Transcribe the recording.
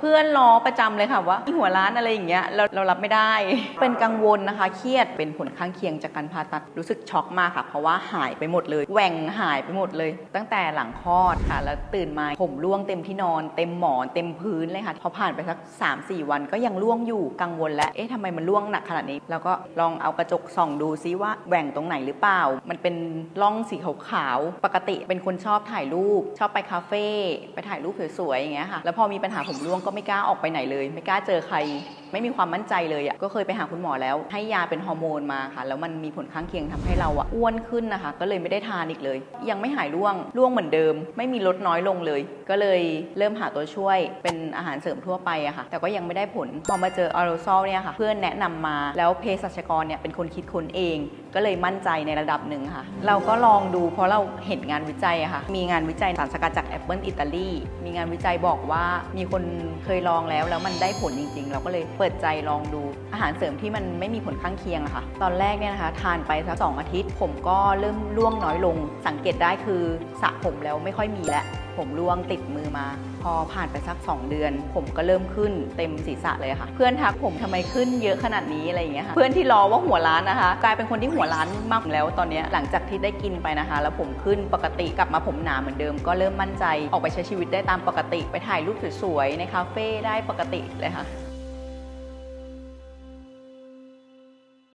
เพื่อนล้อประจำเลยค่ะว่าหัวร้านอะไรอย่างเงี้ยเราเรารับไม่ได้ เป็นกังวลนะคะ เครียดเป็นผลข้างเคียงจากการผ่าตัดรู้สึกช็อกมากค่ะ เพราะว่าหายไปหมดเลยแหว่งหายไปหมดเลย ตั้งแต่หลังคลอดค่ะ แล้วตื่นมาผมร่วงเต็มที่นอน เต็มหมอนเต็มพื้นเลยค่ะพอผ่านไปสัก 3-4 วันก็ยังร่วงอยู่กังวลแล้วเอ๊ะทำไมมันร่วงหนักขนาดนี้ แล้วก็ลองเอากระจกส่องดูซิว่าแหว่งตรงไหนหรือเปล่า มันเป็นร่องสีขาวๆปกติเป็นคนชอบถ่ายรูป ชอบไปคาเฟ่ไปถ่ายรูปสวยๆอย่างเงี้ยค่ะแล้วพอมีปัญหาผมร่วงก็ไม่กล้าออกไปไหนเลย ไม่กล้าเจอใคร ไม่มีความมั่นใจเลยอะ่ะก็เคยไปหาคุณหมอแล้ว ให้ยาเป็นฮอร์โมนมาค่ะ แล้วมันมีผลข้างเคียงทำให้เราอะอ้วนขึ้นนะคะ ก็เลยไม่ได้ทานอีกเลย ยังไม่หายร่วงร่วงเหมือนเดิม ไม่มีลดน้อยลงเลย ก็เลยเริ่มหาตัวช่วยเป็นอาหารเสริมทั่วไปอะค่ะ แต่ก็ยังไม่ได้ผลพอมาเจอออโรซอลเนี่ยค่ะ เพื่อนแนะนำมาแล้วเภสัชกรเนี่ยเป็นคนคิดค้นเอง ก็เลยมั่นใจในระดับหนึ่งค่ะ เราก็ลองดูเพราะเราเห็นงานวิจัยอะค่ะ มีงานวิจัยสารสกัดจากแอปเปิลอิตาลีมีงานวิจัยบอกว่ามีคนเคยลองแล้วแล้วมันได้ผลจริง ๆ เราก็เลยเปิดใจลองดูอาหารเสริมที่มันไม่มีผลข้างเคียงอะค่ะ ตอนแรกเนี่ยนะคะ ทานไปสักสองอาทิตย์ ผมก็เริ่มร่วงน้อยลง สังเกตได้คือสระผมแล้วไม่ค่อยมีแล้วผมร่วงติดมือมา พอผ่านไปสัก 2 เดือน ผมก็เริ่มขึ้นเต็มศีรษะเลยค่ะ เพื่อนทักผมทำไมขึ้นเยอะขนาดนี้อะไรอย่างเงี้ยค่ะเพื่อนที่รอว่าหัวล้านนะคะ กลายเป็นคนที่หัวล้านมากแล้วตอนนี้หลังจากที่ได้กินไปนะคะ แล้วผมขึ้นปกติกลับมาผมหนาเหมือนเดิม ก็เริ่มมั่นใจออกไปใช้ชีวิตได้ตามปกติ ไปถ่ายรูปสวยๆในคาเฟ่ได้ปกติเลยค่ะ